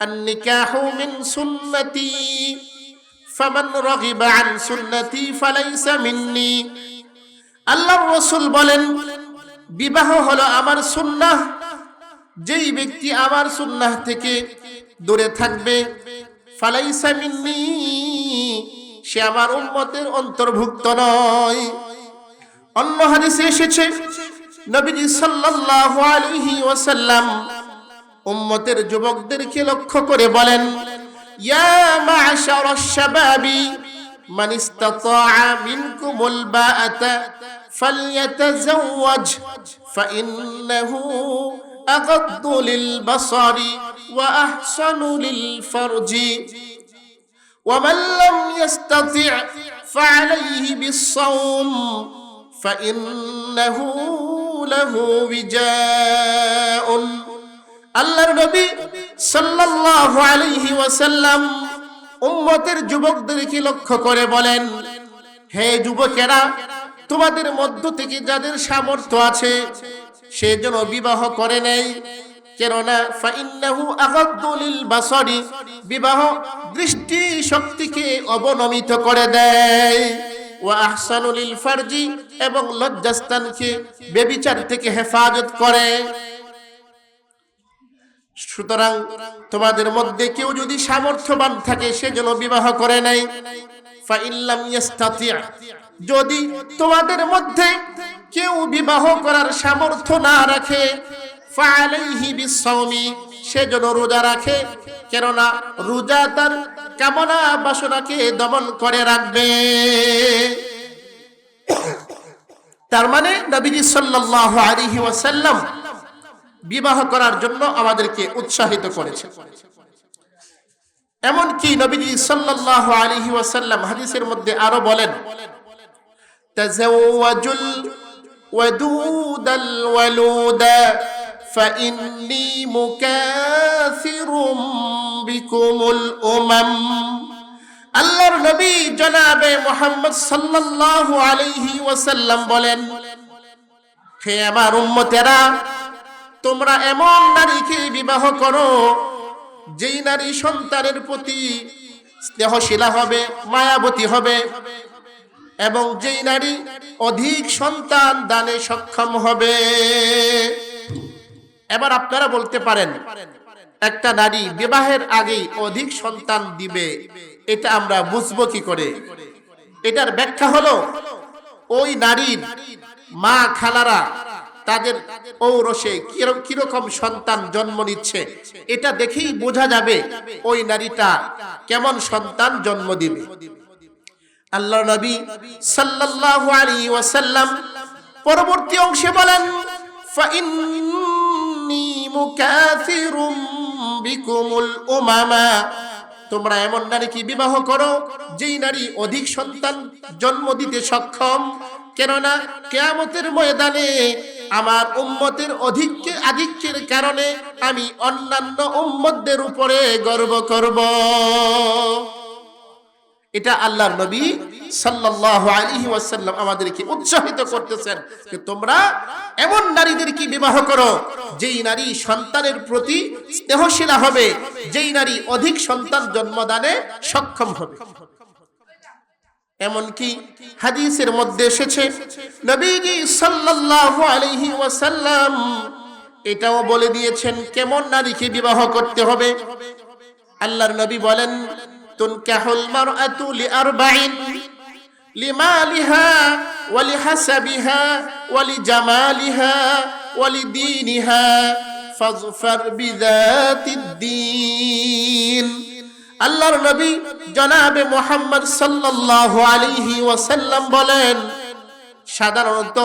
النكاح من سنتي فمن رغب عن سنتي فليس مني আল্লাহর রসুল বলেন বিবাহ হলো আমার সুন্নাহ যেই ব্যক্তি আমার সুন্নাহ থেকে দূরে থাকবে ফালাইসা মিন্নি সে আমার উম্মতের অন্তর্ভুক্ত নয় অন্য হাদিসে এসেছে নবীজি সাল্লাল্লাহু আলাইহি ওয়াসাল্লাম উম্মতের যুবকদেরকে লক্ষ্য করে বলেন ইয়া মা'শারাশ শাবাবি মান ইসতাতাআ মিনকুমুল বাআতা ফালইয়াতাযাওয়াজ ফাইন্নাহু আগাদ্দু লিলবাসারি ওয়া আহসানু লিলফারজি ومن لم يستطع فعليه بالصوم فإنه له وجاء আল্লাহর নবী সাল্লাল্লাহু আলাইহি ওয়াসাল্লাম উম্মতের যুবকদেরকে লক্ষ্য করে বলেন, হে যুবকেরা, তোমাদের মধ্য থেকে যাদের সামর্থ্য আছে, সে যেন বিবাহ করে নেই কেননা ফাইন্নাহু আগাদ্দু লিল বাসারি, বিবাহ দৃষ্টি শক্তিকে অবনমিত করে দেয়। ওয়া আহসানু লিল ফারজি, এবং লজ্জাস্থানকে বেবিচার থেকে হেফাজত করে। সুতরাং তোমাদের মধ্যে কেউ যদি সামর্থ্যবান থাকে, সে যেন বিবাহ করে নাই। যদি তোমাদের মধ্যে কেউ বিবাহ করার সামর্থ্য না রাখে সে যেন রোজা রাখে। কেননা রোজা তার কামনা বাসনাকে দমন করে রাখবে। তার মানে নবীজি সাল্লাল্লাহু আলাইহি ওয়াসাল্লাম বিবাহ করার জন্য আমাদেরকে উৎসাহিত করেছে এমনকি নবীজি সাল্লাল্লাহু আলাইহি ওয়াসাল্লাম হাদিসের মধ্যে আরো বলেন তাজাওয়াজুল ওয়াদুদাল ওয়ালুদা فإني مكاثر بكم الأمم আল্লাহর নবী জনাবে মোহাম্মদ সাল্লাল্লাহু আলাইহি ওয়াসাল্লাম বলেন হে আমার উম্মতেরা তোমরা এমন নারীকে বিবাহ করো, যেই নারী সন্তানের প্রতি স্নেহশীলা হবে, মায়াবতী হবে, এবং যেই নারী অধিক সন্তান দানে সক্ষম হবে। এবার আপনারা বলতে পারেন, একটা নারী বিবাহের আগেই অধিক সন্তান দিবে, এটা আমরা বুঝব কি করে? এটার ব্যাখ্যা হলো, ওই নারীর মা খালারা তাদের ঔরসে কীরকম সন্তান জন্ম নিচ্ছে, এটা দেখেই বোঝা যাবে ওই নারীটা কেমন সন্তান জন্ম দিবে। আল্লাহ নবী সাল্লাল্লাহু আলাইহি ওয়াসাল্লাম পরবর্তী অংশে বলেন ফাইন্নী মুকাথিরুম বিকুমুল উমামা। তোমরা এমন নারীকে বিবাহ করো, যেই নারী অধিক সন্তান জন্ম দিতে সক্ষম কেননা কেয়ামতের ময়দানে আমার উম্মতের অধিককে আধিক্যের কারণে আমি অন্যান্য উম্মতদের উপরে গর্ব করব। এটা আল্লাহর নবী সাল্লাল্লাহু আলাইহি ওয়াসাল্লাম আমাদেরকে উৎসাহিত করতেছেন যে তোমরা এমন নারীদেরকে বিবাহ করো, যেই নারী সন্তানের প্রতি স্নেহশীলা হবে, যেই নারী অধিক সন্তান জন্মদানে সক্ষম হবে। এমনকি হাদিসের মধ্যে এসেছে, নবীজি সাল্লাল্লাহু আলাইহি ওয়াসাল্লাম এটাও বলে দিয়েছেন, কেমন নারীকে বিবাহ করতে হবে? আল্লাহর নবী বলেন, তুনকাহুল মারআতু লিআরবাইন লিমালিহা ওয়ালিহাসাবিহা ওয়ালিজামালিহা ওয়ালিদীনিহা ফাজফার বিযাতিদ্দীন আল্লাহর নবী জনাবে মোহাম্মদ সাল্লাল্লাহু আলাইহি ওয়াসাল্লাম বলেন, সাধারণত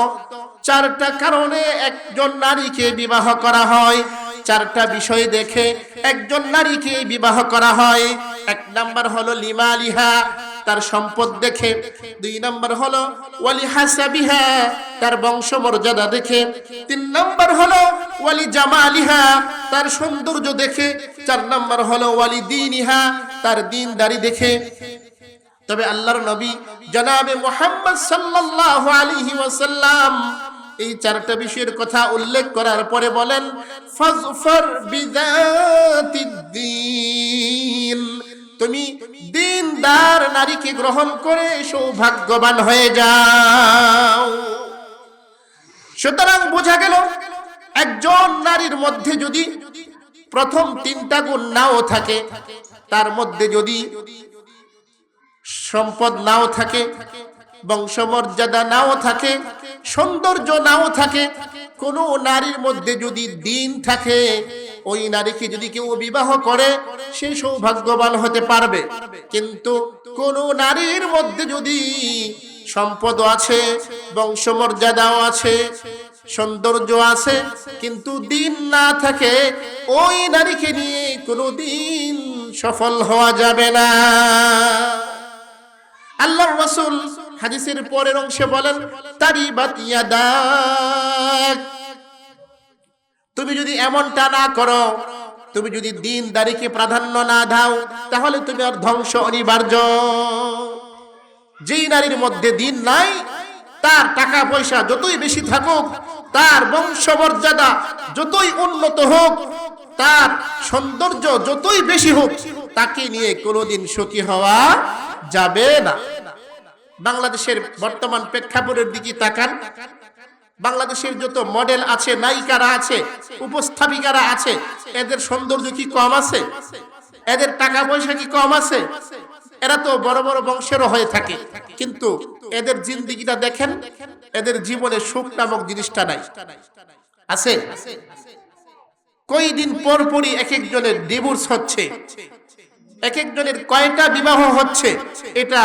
চারটা কারণে একজন নারীকে বিবাহ করা হয়। চারটা বিষয় দেখে একজন নারীকে বিবাহ করা হয়। এক নাম্বার হলো লিমালিহা তার সম্পদ দেখে। দুই নাম্বার হলো, ওয়ালি হাসাবিহা, তার বংশমর্যাদা দেখে। তিন নাম্বার হলো, ওয়ালি জামালিহা, তার সৌন্দর্য দেখে। চার নাম্বার হলো, ওয়ালি দিনিহা, তার দিনদারি দেখে। তবে আল্লাহর নবী জনাবে মোহাম্মদ সাল্লাল্লাহু আলাইহি ওয়াসাল্লাম এই চারটা বিষয়ের কথা উল্লেখ করার পরে বলেন, ফাজফার বিযাতিদ্দিন। তুমি দিনদার নারীকে গ্রহণ করে সৌভাগ্যবান হয়ে যাও। সুতরাং বোঝা গেল, একজন নারীর মধ্যে যদি প্রথম তিনটা গুণ নাও থাকে, তার মধ্যে যদি সম্পদ নাও থাকে, বংশমর্যাদা নাও থাকে, সৌন্দর্য নাও থাকে, কোনো নারীর মধ্যে যদি দিন থাকে ওই নারীকে যদি কেউ বিবাহ করে, সে সৌভাগ্যবান হতে পারবে। কিন্তু কোন নারীর মধ্যে যদি সম্পদ আছে, বংশমর্যাদাও আছে, সৌন্দর্য আছে, কিন্তু দিন না থাকে, ওই নারীকে নিয়ে কোনো দিন সফল হওয়া যাবে না। আল্লাহ রসুল হাদিসের পরের অংশে বলেন তারি বাতিয়াদাক তুমি যদি এমনটা না করো, তুমি যদি দিন দাড়িকে প্রাধান্য না দাও, তাহলে তুমি আর ধ্বংস অনিবার্য। যেই নারীর মধ্যে দিন নাই, তার টাকা পয়সা যতই বেশি থাকুক, তার বংশমর্যাদা যতই উন্নত হোক, তার সৌন্দর্য যতই বেশি হোক, তাকে নিয়ে কোনোদিন সুখী হওয়া যাবে না। বাংলাদেশের বর্তমান প্রেক্ষাপটের দিকে তাকান বাংলাদেশের যত মডেল আছে, নায়িকারা আছে, উপস্থাপিকারা আছে, এদের সৌন্দর্য কি কম আছে? এদের টাকা পয়সা কি কম আছে? এরা তো বড় বড় বংশেরও হয়ে থাকে। কিন্তু এদের জিন্দিগিটা দেখেন, এদের জীবনে সুখ নামক জিনিসটা নাই। আছে? কই দিন পর পরই এক একজনের ডিভোর্স হচ্ছে। এক একজনের কয়টা বিবাহ হচ্ছে, এটা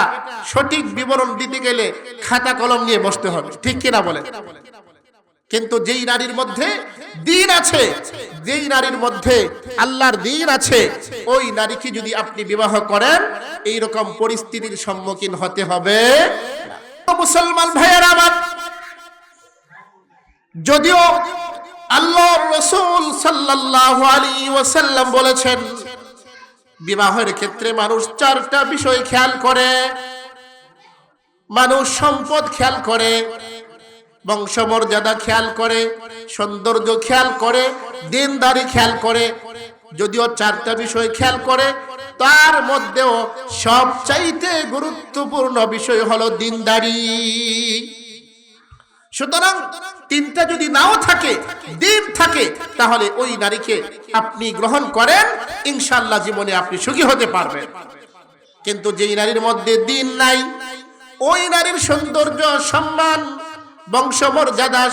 সঠিক বিবরণ দিতে গেলে খাতা কলম নিয়ে বসতে হবে। ঠিক কিনা বলেন? কিন্তু যেই নারীর মধ্যে দিন আছে, যেই নারীর মধ্যে আল্লাহর দিন আছে, ওই নারীকে যদি আপনি বিবাহ করেন এই রকম পরিস্থিতির সম্মুখীন হতে হবে মুসলমান ভাইয়ের আমার, যদিও আল্লাহ রসুল সাল্লাল্লাহু আলাইহি ওয়াসাল্লাম বলেছেন, বিবাহের ক্ষেত্রে মানুষ চারটা বিষয় খেয়াল করে, মানুষ সম্পদ খেয়াল করে বংশমর্যাদা খেয়াল করে, সৌন্দর্য খেয়াল করে, দিনদারি খেয়াল করে, যদিও চারটা বিষয় খেয়াল করে, তার মধ্যেও সবচাইতে গুরুত্বপূর্ণ বিষয় হলো দিনদারি। সুতরাং তিনটা যদি নাও থাকে, দিন থাকে, তাহলে ওই নারীকে আপনি গ্রহণ করেন ইনশাল্লাহ জীবনে আপনি সুখী হতে পারবেন। কিন্তু যেই নারীর মধ্যে দিন নাই, ওই নারীর সৌন্দর্য, সম্মান বংশমর্যাদা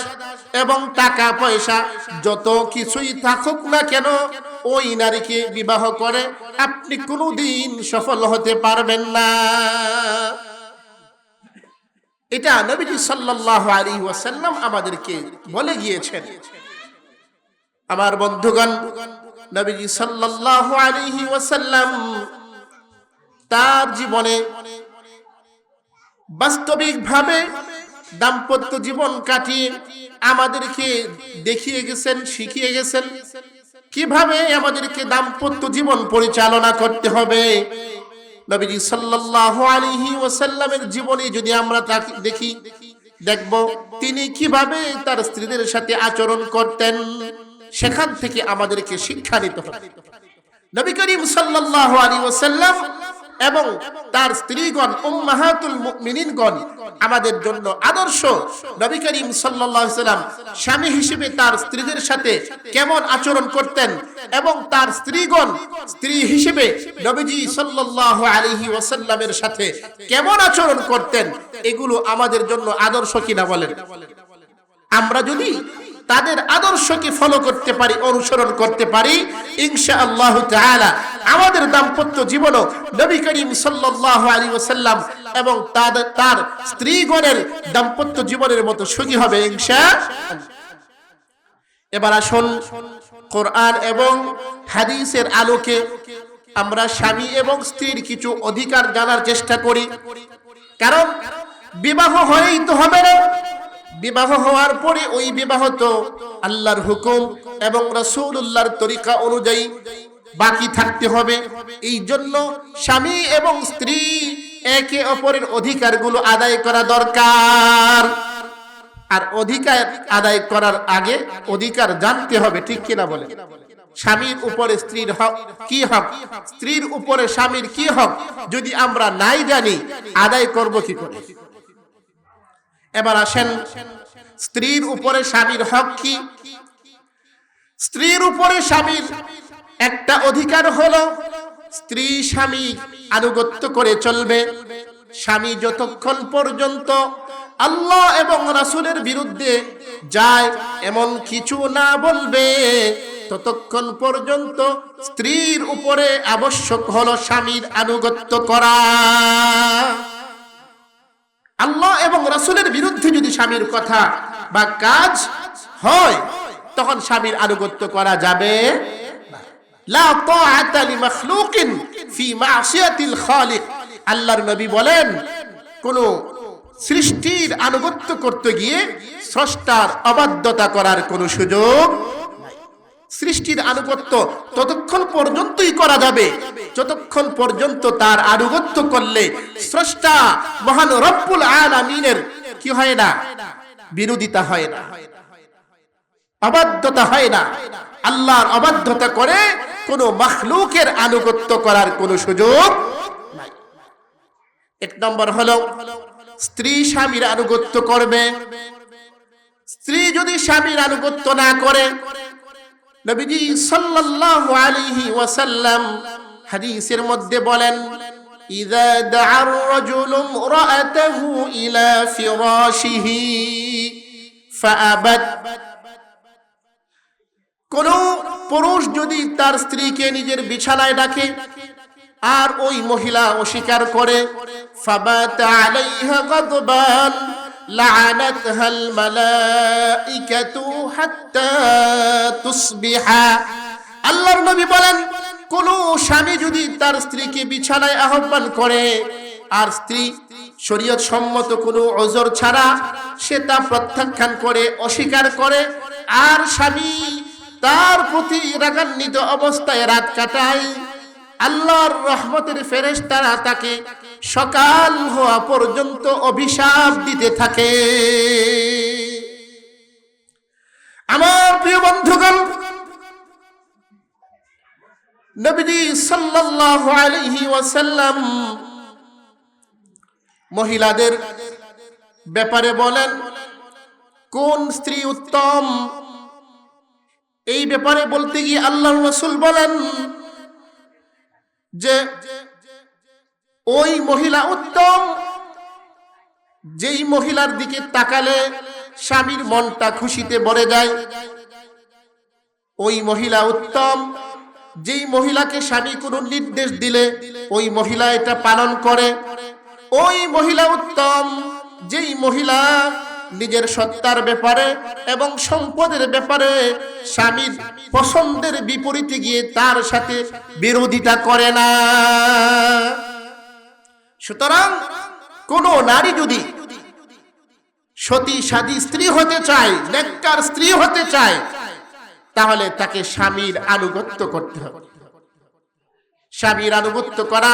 এবং টাকা পয়সা যত কিছুই থাকুক না কেন, ওই নারীকে বিবাহ করে আপনি কোনোদিন সফল হতে পারবেন না। এটা নবীজি সাল্লাল্লাহু আলাইহি ওয়াসাল্লাম আমাদেরকে বলে গিয়েছেন। আমার বন্ধুগণ, নবীজি সাল্লাল্লাহু আলাইহি ওয়াসাল্লাম তার জীবনে বাস্তবিকভাবে দাম্পত্য জীবন কাটিয়ে আমাদেরকে দেখিয়ে গেছেন, শিখিয়ে গেছেন। কীভাবে আমাদেরকে দাম্পত্য জীবন পরিচালনা করতে হবে? নবীজি সাল্লাল্লাহু আলাইহি ওয়াসাল্লামের জীবনে যদি আমরা দেখি, দেখব তিনি কীভাবে তার স্ত্রীদের সাথে আচরণ করতেন, সেখান থেকে আমাদেরকে শিক্ষা নিতে হবে। নবী করিম সাল্লাল্লাহু আলাইহি ওয়াসাল্লাম এবং তার স্ত্রীগণ, উম্মাহাতুল মুমিনিনগণ, আমাদের জন্য আদর্শ। নবী করিম সাল্লাল্লাহু সাল্লাম স্বামী হিসেবে তার স্ত্রীদের সাথে কেমন আচরণ করতেন এবং তার স্ত্রীগণ, স্ত্রী হিসেবে নবীজি সাল্লাল্লাহু আলাইহি ওয়াসাল্লামের সাথে কেমন আচরণ করতেন, এগুলো আমাদের জন্য আদর্শ কিনা বলেন? আমরা যদি তাদের আদর্শকে ফলো করতে পারি, অনুসরণ করতে পারি ইনশা আল্লাহ আমাদের দাম্পত্য জীবনও নবী করিম সাল্লাল্লাহু আলাইহি ওয়াসাল্লাম এবং তাদের, তার স্ত্রীগণের দাম্পত্য জীবনের মতো সুখী হবে ইনশা এবার আসুন কোরআন এবং হাদিসের আলোকে আমরা স্বামী এবং স্ত্রীর কিছু অধিকার জানার চেষ্টা করি। কারণ বিবাহ হয়েই তো হবে না। বিবাহ হওয়ার পরে ওই বিবাহ তো আল্লাহর হুকুম এবং রসুল্লাহর তরিকা অনুযায়ী বাকি থাকতে হবে। এই জন্য স্বামী এবং স্ত্রী একে অপরের অধিকারগুলো আদায় করা দরকার। আর অধিকার আদায় করার আগে অধিকার জানতে হবে, ঠিক কিনা বলে স্বামীর উপরে স্ত্রীর হক কি হক? স্ত্রীর উপরে স্বামীর কি হক? যদি আমরা নাই জানি, আদায় করব কি করে? এবার আসেন, স্ত্রীর উপরে স্বামীর হক কি? স্ত্রীর উপরে স্বামীর একটা অধিকার হলো, স্ত্রী স্বামী আনুগত্য করে চলবে। স্বামী যতক্ষণ পর্যন্ত আল্লাহ এবং রাসূলের বিরুদ্ধে যায়, এমন কিছু না বলবে। ততক্ষণ পর্যন্ত স্ত্রীর উপরে আবশ্যক হলো স্বামীর আনুগত্য করা। আল্লাহ এবং রাসূলের বিরুদ্ধে যদি স্বামীর কথা বা কাজ হয়, তখন স্বামীর আনুগত্য করা যাবে আল্লাহর নবী বলেন, কোন সৃষ্টির আনুগত্য করতে গিয়ে স্রষ্টার অবাধ্যতা করার কোনো সুযোগ। সৃষ্টির আনুগত্য ততক্ষণ পর্যন্তই করা যাবে। যতক্ষণ পর্যন্ত তার আনুগত্য করলে স্রষ্টা মহান রব্বুল আলামিনের কি হয় না? বিরোধিতা হয় না। অবাধ্যতা হয় না। আল্লাহর অবাধ্যতা করে কোন মখলুকের আনুগত্য করার কোন সুযোগ নাই। এক নম্বর হলো, স্ত্রী স্বামীর আনুগত্য করবে। স্ত্রী যদি স্বামীর আনুগত্য না করে নবীজি সাল্লাল্লাহু আলাইহি ওয়াসাল্লাম হাদিসের মধ্যে বলেন, ইযা দা'আর রাজুলু ইমরাআতাহু ইলা ফিরাশিহি ফাআবাত। কোন পুরুষ যদি তার স্ত্রীকে নিজের বিছানায় ডাকে আর ওই মহিলা অস্বীকার করে, ফাবাত আলাইহা গাদবান। لعنتها الملائكة حتى تصبح আল্লাহর নবী বলেন কোন স্বামী যদি তার স্ত্রীকে বিছানায় আহ্বান করে আর স্ত্রী শরীয়ত সম্মত কোনো অজর ছাড়া সে তা প্রত্যাখ্যান করে অস্বীকার করে আর স্বামী তার প্রতি রাগান্বিত অবস্থায় রাত কাটায় আল্লাহর রহমতের ফেরেশতারা তাকে সকাল হওয়া পর্যন্ত অভিশাপ দিতে থাকে। আমার প্রিয় বন্ধুগণ, নবীজি সাল্লাল্লাহু আলাইহি ওয়াসাল্লাম মহিলাদের ব্যাপারে বলেন, কোন স্ত্রী উত্তম? এই ব্যাপারে বলতে গিয়ে আল্লাহর রাসূল বলেন যে ওই মহিলা উত্তম, যেই মহিলার দিকে তাকালে স্বামীর মনটা খুশিতে ভরে যায়, ওই মহিলা উত্তম, যেই মহিলাকে স্বামী কোনো নির্দেশ দিলে ওই মহিলা এটা পালন করে, ওই মহিলা উত্তম, যেই মহিলা নিজের সত্তার ব্যাপারে এবং সম্পদের ব্যাপারে স্বামীর পছন্দের বিপরীতে গিয়ে তার সাথে বিরোধিতা করে না। সুতরাং কোন নারী যদি সতী সাদী স্ত্রী হতে চায়, নেককার স্ত্রী হতে চায়, তাহলে তাকে স্বামীর আনুগত্য করতে হবে। স্বামীর আনুগত্য করা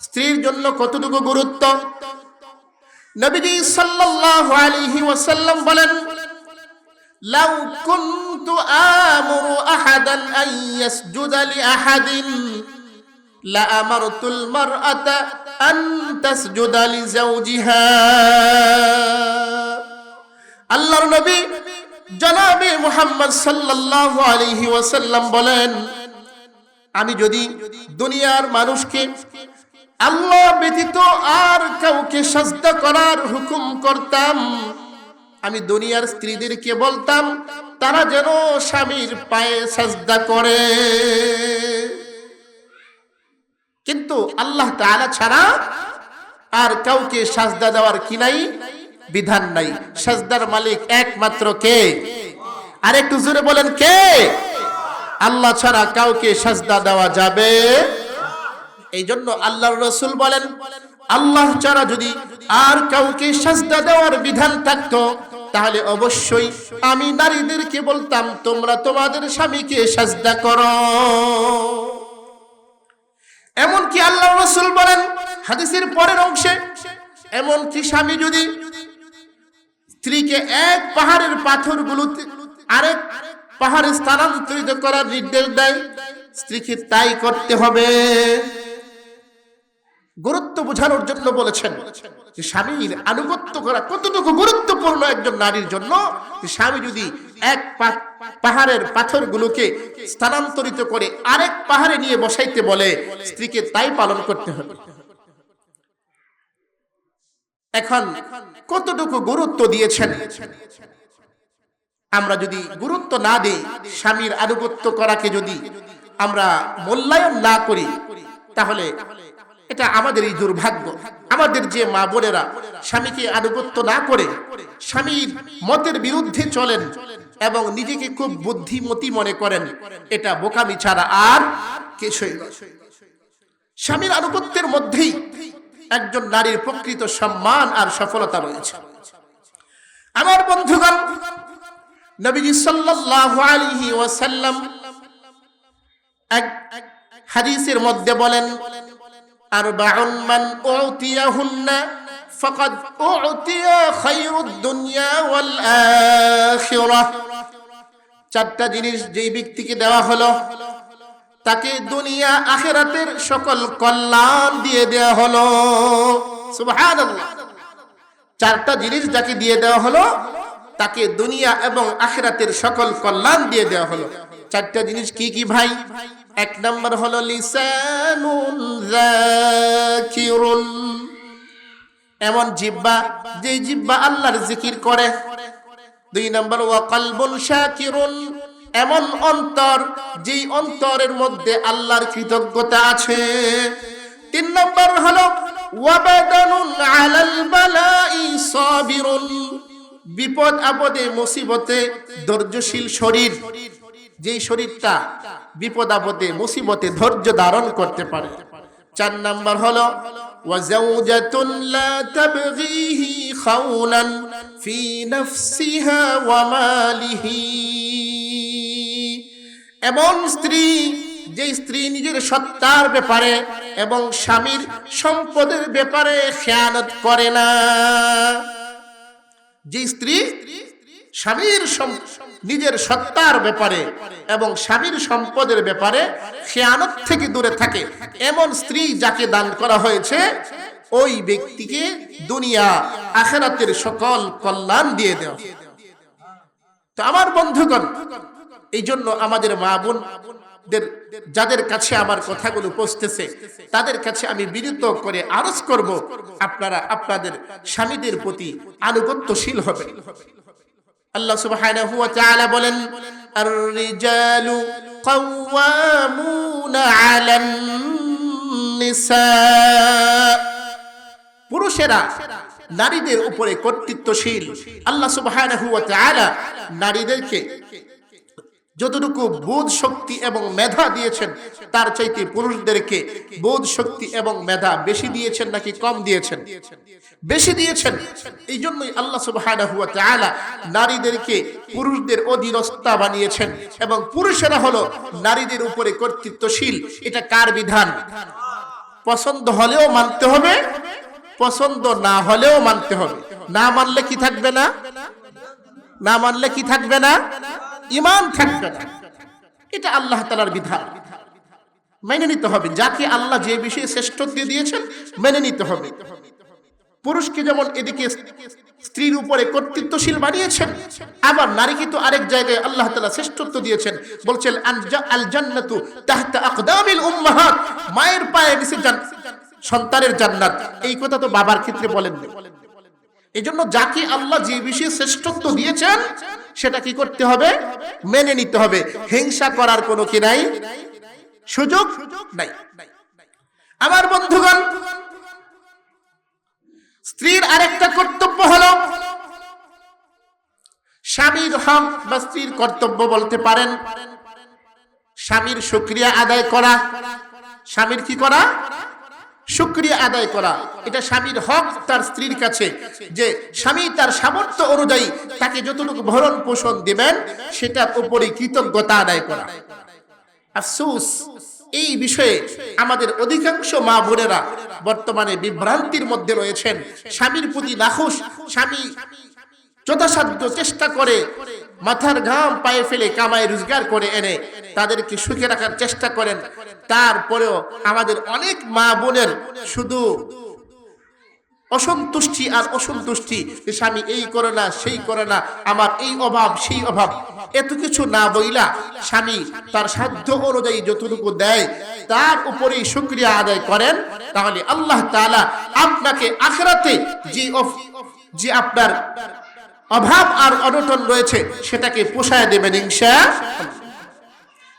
স্ত্রীর জন্য কতটুকু গুরুত্ব? নবীজি সাল্লাল্লাহু আলাইহি ওয়াসাল্লাম বলেন, লাউ কুনতু আমুরু আহাদান আন ইয়াসজুদা লি আহাদিন, লা আমারতুল মারআতা আন তাসজুদা লি যাওজিহা। আল্লাহর নবী জনাবে মুহাম্মদ সাল্লাল্লাহু আলাইহি ওয়াসাল্লাম বলেন, আমি যদি দুনিয়ার মানুষকে আল্লাহ ব্যতীত আর কাউকে সাজদা করার হুকুম করতাম। আমি দুনিয়ার স্ত্রীদেরকে বলতাম, তারা যেন স্বামীর পায়ে সাজদা করে। কিন্তু আল্লাহ তাআলা ছাড়া আর কাউকে সাজদা দেওয়ার কি নাই? বিধান নাই। সাজদার মালিক একমাত্র কে? আর একটু জোরে বলেন কে? আল্লাহ ছাড়া কাউকে সাজদা দেওয়া যাবে এই জন্য আল্লাহর রসুল বলেন, আল্লাহ ছাড়া যদি আর কাউকে সাজদা দেওয়ার বিধান থাকতো, তাহলে অবশ্যই আমি নারীদেরকে বলতাম, তোমরা তোমাদের স্বামীকে সাজদা করো। এমনকি আল্লাহ রসুল বলেন, হাদিসের পরের অংশে, এমনকি স্বামী যদি স্ত্রীকে এক পাহাড়ের পাথর পাথরগুলোতে আরেক পাহাড়ে স্থানান্তরিত করার নির্দেশ দেয়, স্ত্রীকে তাই করতে হবে। গুরুত্ব বোঝানোর জন্য বলেছেন স্বামীর আনুগত্য করা কতটুকু গুরুত্বপূর্ণ একজন নারীর জন্য স্বামী যদি এক পাহাড়ের পাথরগুলোকে স্থানান্তরিত করে আরেক পাহাড়ে নিয়ে বসাইতে বলে, স্ত্রীকে তাই পালন করতে হবে। এখন কতটুকু গুরুত্ব দিয়েছেন? আমরা যদি গুরুত্ব না দিই, স্বামীর আনুগত্য করাকে যদি আমরা মূল্যায়ন না করি, তাহলে এটা আমাদের এই দুর্ভাগ্য। আমাদের যে মা বোনেরা স্বামীকে আনুগত্য না করে স্বামীর মতের বিরুদ্ধে চলেন এবং নিজেকে খুব বুদ্ধিমতী মনে করেন, এটা বোকামি ছাড়া আর কিছুই স্বামীর আনুগত্যের মধ্যেই একজন নারীর প্রকৃত সম্মান আর সফলতা রয়েছে। আমার বন্ধুগণ, নবীজি সাল্লাল্লাহু আলাইহি ওয়াসাল্লাম এক হাদিসের মধ্যে বলেন চারটা জিনিস যেই ব্যক্তিকে দেওয়া হলো, তাকে দুনিয়া আখেরাতের সকল কল্যাণ দিয়ে দেওয়া হলো। চারটা জিনিস যাকে দিয়ে দেওয়া হলো, তাকে দুনিয়া এবং আখেরাতের সকল কল্যাণ দিয়ে দেওয়া হলো। চারটা জিনিস কি কি ভাই? এক নম্বর হলো লিসানুন যাকিরুন এমন জিব্বা যে জিব্বা আল্লাহর জিকির করে। দুই নম্বর, ওয়া কলবুন শাকিরুন এমন অন্তর, যেই অন্তরের মধ্যে আল্লাহর কৃতজ্ঞতা আছে। তিন নম্বর হলো ওয়াবাদানুন আলাল বালাই সাবিরুন বিপদ আপদে, মুসিবতে ধৈর্যশীল শরীর। যেই শরীরটা বিপদ আপদে মুসিবতে ধৈর্য ধারণ করতে পারে চার নাম্বার হলো وزوجة لا تبغيه خونا في نفسها وماله এমন স্ত্রী যে স্ত্রী নিজের সত্তার ব্যাপারে এবং স্বামীর সম্পদের ব্যাপারে খেয়ানত করে না যে স্ত্রী স্বামীর সম- নিজের সত্তার ব্যাপারে এবং স্বামীর সম্পদের ব্যাপারে খেয়ানত থেকে দূরে থাকে। এমন স্ত্রী যাকে দান করা হয়েছে, ওই ব্যক্তিকে দুনিয়া, আখেরাতের সকল কল্যাণ দিয়ে দেওয়া তো আমার বন্ধুগণ এই জন্য আমাদের মা বোনদের যাদের কাছে আমার কথাগুলো পৌঁছতেছে, তাদের কাছে আমি বিরত করে আরজ করব, আপনারা আপনাদের স্বামীদের প্রতি আনুগত্যশীল হবে আল্লাহ সুবহানাহু ওয়া তাআলা বলেন আর রিজালু কাওয়ামুনা আলান নিসা। পুরুষেরা নারীদের উপরে কর্তৃত্বশীল। আল্লাহ সুবহানাহু ওয়া তাআলা নারীদেরকে যতটুকু বোধ শক্তি এবং মেধা দিয়েছেন, তার চাইতে পুরুষদেরকে বোধ শক্তি এবং মেধা বেশি দিয়েছেন নাকি কম দিয়েছেন? বেশি দিয়েছেন। এই জন্যই আল্লাহ তাআলা নারীদেরকে পুরুষদের অধীনস্থা বানিয়েছেন এবং পুরুষেরা হলো নারীদের উপরে কর্তৃত্বশীল। এটা কার বিধান? পছন্দ হলেও মানতে হবে, পছন্দ না হলেও মানতে হবে। না মানলে কি থাকবে না? না মানলে কি থাকবে না? ইমান থাকবে না। এটা আল্লাহ তালার বিধান। মেনে নিতে হবে। যাকে আল্লাহ যে বিষয়ে শ্রেষ্ঠত্ব দিয়েছেন, মেনে নিতে হবে। পুরুষকে যেমন এদিকে স্ত্রীর উপরে কর্তৃত্বশীল বানিয়েছেন, আবার নারীকে তো আরেক জায়গায় আল্লাহ তাআলা শ্রেষ্ঠত্ব দিয়েছেন। বলছেন মায়ের পায়ে নিচে সন্তানের জান্নাত। এই কথা তো বাবার ক্ষেত্রে বলেন এই জন্য যাকে আল্লাহ যে বিষয়ে শ্রেষ্ঠত্ব দিয়েছেন সেটা কি করতে হবে? মেনে নিতে হবে। হিংসা করার কোনো কি নাই? সুযোগ নাই। আমার বন্ধুগণ, স্ত্রীর আরেকটা কর্তব্য হলো, স্বামীর হক বা স্ত্রীর কর্তব্য বলতে পারেন, স্বামীর শুক্রিয়া আদায় করা। স্বামীর কি করা? শুক্রিয়া আদায় করা। এটা স্বামীর হক তার স্ত্রীর কাছে, যে স্বামী তার সামর্থ্য অনুযায়ী তাকে যতটুকু ভরণ পোষণ দিবেন, সেটার উপরে কৃতজ্ঞতা আদায় করা। আফসোস, এই বিষয়ে আমাদের অধিকাংশ মা বোনেরা বর্তমানে বিভ্রান্তির মধ্যে রয়েছেন। স্বামীর প্রতি নাখুশ, স্বামী যথাসাধ্য চেষ্টা করে, মাথার ঘাম পায়ে ফেলে কামায় রোজগার করে এনে, তাদেরকে সুখে রাখার চেষ্টা করেন। তারপরেও আমাদের অনেক মা বোনের শুধু অসন্তুষ্টি আর অসন্তুষ্টি যে স্বামী এই করে না, সেই করে না, আমার এই অভাব, সেই অভাব। এত কিছু না বইলা স্বামী তার সাধ্য অনুযায়ী যতটুকু দেয়, তার উপরেই শুক্রিয়া আদায় করেন। তাহলে আল্লাহ তাআলা আপনাকে আখরাতে যে যে আপনার অভাব আর অনটন রয়েছে, সেটাকে পোষায় দেবেন ইনশা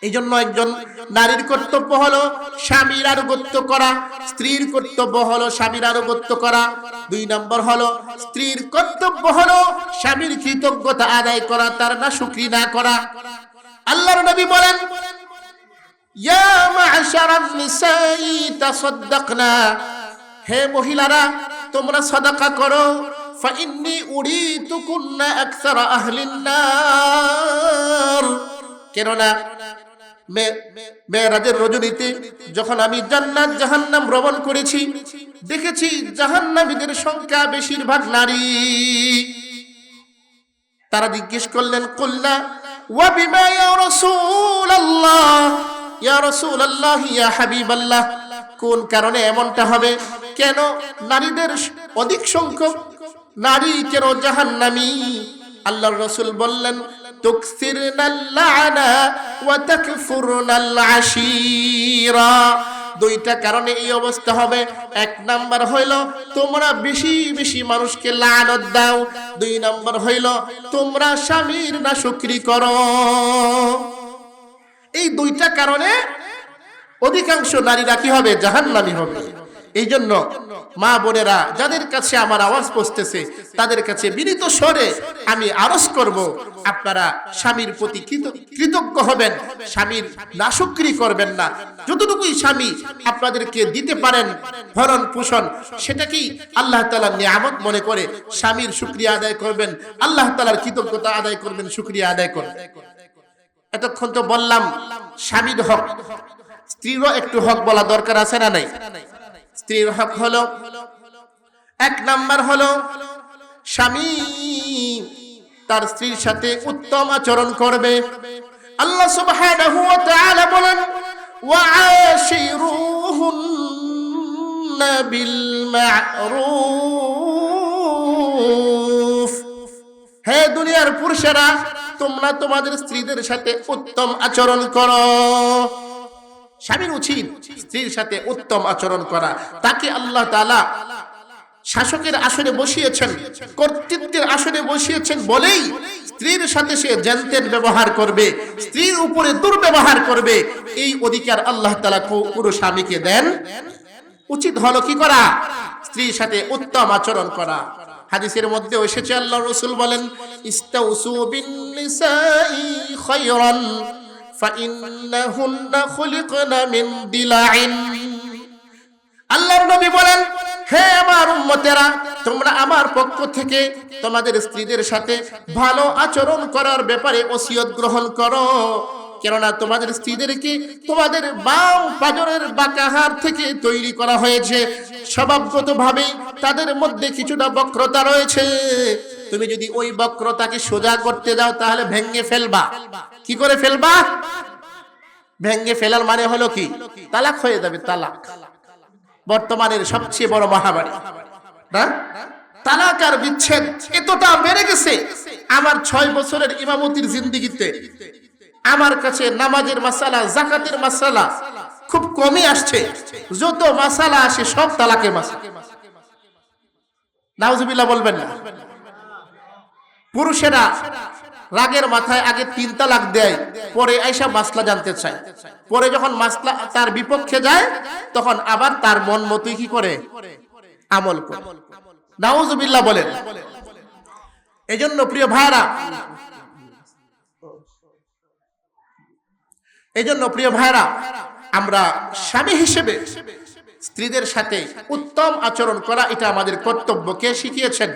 এই জন্য একজন নারীর কর্তব্য হলো স্বামীর আনুগত্য করা, স্ত্রীর কর্তব্য হলো স্বামীর আনুগত্য করা। দুই নম্বর হলো স্ত্রীর কর্তব্য হলো স্বামীর কৃতজ্ঞতা আদায় করা, তার না সুক্রি না করা। আল্লাহর নবী বলেন, ইয়া মা'শারান নিসাই তাসাদ্দাকনা, হে মহিলারা, তোমরা সাদাকা করো, ফাইন্নি উরিতুকুন্না আকসারা আহলিন নার। কেননা সংখ্যা বেশিরভাগ নারী। তারা জিজ্ঞেস করলেন ইয়া ইয়া হাবিবাল্লাহ। কোন কারণে এমনটা হবে? কেন? নারীদের অধিক সংখ্যক নারী কেন জাহান্নামী? আল্লাহর রাসূল বললেন লা'না ওয়া তাকফুরনাল আশীরা দুইটা কারণে এই অবস্থা হবে। এক নাম্বার হইল, তোমরা বেশি বেশি মানুষকে লানত দাও। দুই নাম্বার হইল, তোমরা স্বামীর না শুকরি করো। এই দুইটা কারণে অধিকাংশ নারীরা কি হবে? জাহান্নামী হবে। এই জন্য মা বোনেরা, যাদের কাছে আমার আওয়াজ পৌঁছতেছে তাদের কাছে বিনীত স্বরে আমি আরজ করব, আপনারা স্বামীর প্রতি কৃতজ্ঞ হবেন, স্বামীর নাশক্রি করবেন না। যতটুকুই স্বামী আপনাদেরকে দিতে পারেন, ভরণ পোষণ, সেটাকেই আল্লাহ তালার নিয়ামত মনে করে স্বামীর শুক্রিয়া আদায় করবেন, আল্লাহ তালার কৃতজ্ঞতা আদায় করবেন, শুক্রিয়া আদায় করবেন। এতক্ষণ তো বললাম, স্বামীর হক, স্ত্রীরও একটু হক বলা দরকার আছে না নাই? স্ত্রীর হক হলো। এক নাম্বার হলো, স্বামী তার স্ত্রীর সাথে উত্তম আচরণ করবে। আল্লাহ সুবহানাহু ওয়া তাআলা বলেন ওয়াআশিরুহুন্না বিল মা'রুফ। হে দুনিয়ার পুরুষেরা, তোমরা তোমাদের স্ত্রীদের সাথে উত্তম আচরণ করো। স্বামীর উচিত স্ত্রীর সাথে উত্তম আচরণ করা। তাকে আল্লাহ তালা শাসকের আসনে বসিয়েছেন, কর্তৃত্বের আসনে বসিয়েছেন বলেই স্ত্রীর সাথে সে জ্যান্তের ব্যবহার করবে, স্ত্রীর উপরে দুর্ব্যবহার করবে। এই অধিকার আল্লাহ তাআলা কো- পুরো স্বামীকে দেন। উচিত হলো কি করা? স্ত্রীর সাথে উত্তম আচরণ করা। হাদিসের মধ্যে এসেছে আল্লাহ রসুল বলেন আল্লাহর নবী বলেন, হে আমার উম্মতেরা, তোমরা আমার পক্ষ থেকে তোমাদের স্ত্রীদের সাথে ভালো আচরণ করার ব্যাপারে ওসিয়ত গ্রহণ করো। কেননা তোমাদের স্ত্রীদেরকে তোমাদের বাম পাজরের বাঁকাহার থেকে তৈরি করা হয়েছে। স্বভাবগত ভাবেই তাদের মধ্যে কিছুটা বক্রতা রয়েছে। তুমি যদি ওই বক্রতাকে সোজা করতে যাও তাহলে ভেঙে ফেলবা। কি করে ফেলবা? ভেঙে ফেলার মানে হলো কি? তালাক হয়ে যাবে, তালাক। বর্তমানের সবচেয়ে বড় মহামারী। না? তালাক আর বিচ্ছেদ এতটা বেড়ে গেছে। আমার ছয় বছরের ইমামতির জিন্দিগিতে। আমার কাছে নামাজের মাসালা, জাকাতের মাসালা খুব কমই আসছে। যত মাসালা আসে, সব তালাকের মাসালা। নাউজুবিল্লাহ বলবেন না। পুরুষেরা রাগের মাথায় আগে তিন তালাক দেয়, পরে আইসা মাসলা জানতে চায়। পরে যখন মাসলা তার বিপক্ষে যায়, তখন আবার তার মন মতোই কি করে? আমল করে। নাউজুবিল্লাহ বলেন। এজন্য প্রিয় ভাইরা এজন্য প্রিয় ভাইরা আমরা স্বামী হিসেবে স্ত্রীদের সাথে উত্তম আচরণ করা এটা আমাদের কর্তব্য। কে শিখিয়েছেন?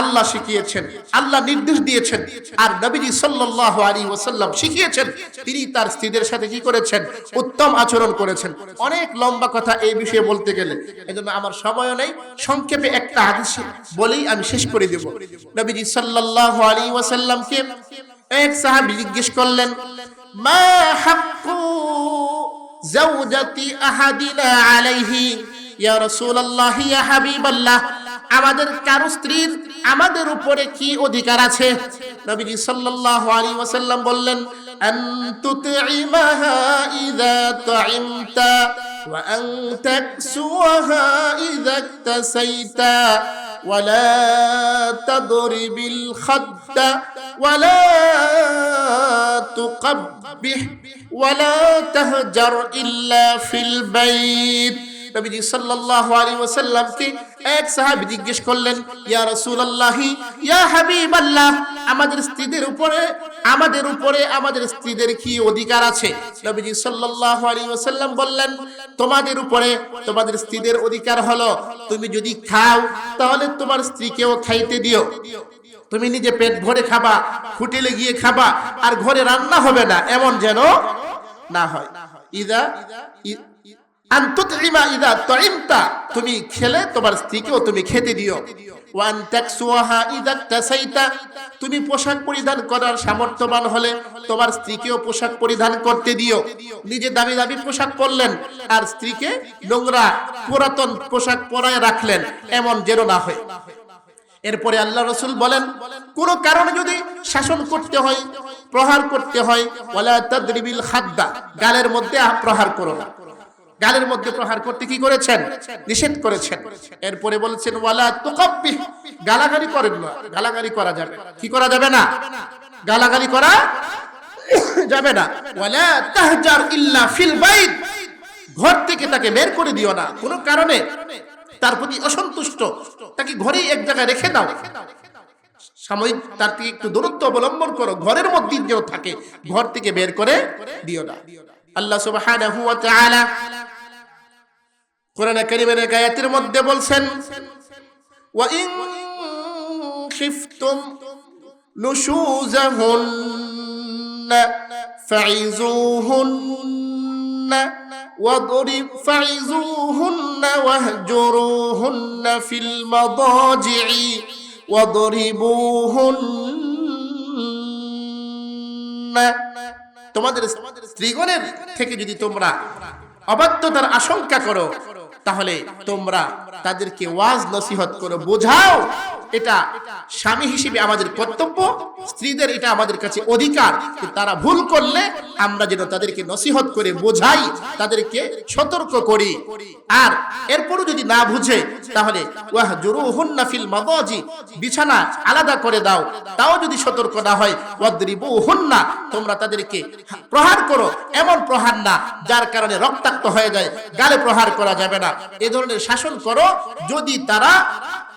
আল্লাহ শিখিয়েছেন, আল্লাহ নির্দেশ দিয়েছেন, আর নবীজি সাল্লাল্লাহু আলাইহি ওয়াসাল্লাম শিখিয়েছেন, তিনি তার স্ত্রীদের সাথে কি করেছেন? উত্তম আচরণ করেছেন। অনেক লম্বা কথা এই বিষয়ে বলতে গেলে, এজন্য আমার সময়ও নেই, সংক্ষেপে একটা হাদিস বলেই আমি শেষ করে দেব। নবীজি সাল্লাল্লাহু আলাইহি ওয়াসাল্লামকে এক সাহাবী জিজ্ঞেস করলেন মা হাক্কু জাওজাতি আহাদিনা আলাইহি ইয়া রাসূলুল্লাহ ইয়া হাবিবাল্লাহ আমাদের কারো স্ত্রীর আমাদের উপরে কি অধিকার আছে নবীজি সাল্লাল্লাহু আলাইহি ওয়াসাল্লাম বললেন আন তুতঈমাহা ইযা তুইমতা ওয়া আন তাকসুহা ইযা ইকতাসাইতা ولا تضرب الخد ولا تقبح ولا تهجر إلا في البيت নবীজি সাল্লাল্লাহু আলাইহি ওয়াসাল্লামকে এক সাহাবী জিজ্ঞেস করলেন, ইয়া রাসূলুল্লাহি, ইয়া হাবিবাল্লাহ, আমাদের স্ত্রীদের উপরে, আমাদের উপরে আমাদের স্ত্রীদের কি অধিকার আছে? নবীজি সাল্লাল্লাহু আলাইহি ওয়াসাল্লাম বললেন, তোমাদের উপরে তোমাদের স্ত্রীদের অধিকার হলো, তুমি যদি খাও, তাহলে তোমার স্ত্রীকেও খাইতে দিও। তুমি নিজে পেট ভরে খাবা, হোটেলে গিয়ে খাবা, আর ঘরে রান্না হবে না, এমন যেন না হয়। ইদা তুমি খেলে তোমার স্ত্রীকেও তুমি খেতে দিও। ওয়ান ইদা তুমি পোশাক পরিধান করার সামর্থ্যবান হলে তোমার স্ত্রীকেও পোশাক পরিধান করতে দিও। নিজে দামি দামি পোশাক পরলেন, আর স্ত্রীকে নোংরা পুরাতন পোশাক পরায় রাখলেন, এমন যেন না হয়। এরপরে আল্লাহ রসুল বলেন, কোন কারণে যদি শাসন করতে হয়, প্রহার করতে হয় গালের মধ্যে প্রহার করো না। গালের মধ্যে প্রহার করতে কি করেছেন? নিষেধ করেছেন। এরপরে বলেছেন, ওয়ালা তুকাব্বি গালাগালি করেন না। গালাগালি করা যাবে কি করা যাবে না? গালাগালি করা যাবে না। ওয়ালা তাহজার ইল্লা ফিল বাইত। ঘর থেকে তাকে বের করে দিও না। কোনো কারণে তার প্রতি অসন্তুষ্ট। তাকে ঘরেই এক জায়গায় রেখে দাও। সাময়িক তার থেকে একটু দূরত্ব অবলম্বন করো। ঘরের মধ্যে যেন থাকে। ঘর থেকে বের করে দিও না। আল্লাহ সুবহানাহু ওয়া তাআলা কোরআন কারীমের এক আয়াতের মধ্যে বলছেন ওয়া ইন খিফতুম نشوزهن فعزوهن واضرب فعزوهن واهجروهن في المضاجع واضربوهن তোমাদের স্ত্রীগণের থেকে যদি তোমরা অবাধ্যতার আশঙ্কা করো তাহলে তোমরা তাদেরকে ওয়াজ নসিহত করে বোঝাও। এটা স্বামী হিসেবে আমাদের কর্তব্য, স্ত্রীদের এটা আমাদের কাছে অধিকার তারা ভুল করলে আমরা যেন তাদেরকে নসিহত করে বোঝাই, তাদেরকে সতর্ক করি। আর এরপরও যদি না বুঝে, তাহলে বিছানা আলাদা করে দাও। তাও যদি সতর্ক না হয়, ওয়াদরিবুহুন্না, তোমরা তাদেরকে প্রহার করো। এমন প্রহার না, যার কারণে রক্তাক্ত হয়ে যায়, গালে প্রহার করা যাবে না। এ ধরনের শাসন করো, যদি তারা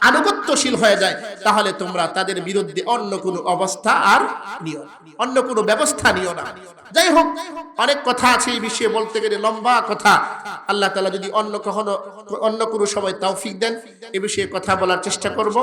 আনুগত্যশীল হয়ে যায়, তাহলে তোমরা তাদের বিরুদ্ধে অন্য কোনো অবস্থা আর নিও। অন্য কোনো ব্যবস্থা নিও না। যাই হোক, অনেক কথা আছে এই বিষয়ে বলতে গেলে লম্বা কথা। আল্লাহ তালা যদি অন্য কখনো অন্য কোনো সময় তৌফিক দেন, এ বিষয়ে কথা বলার চেষ্টা করব।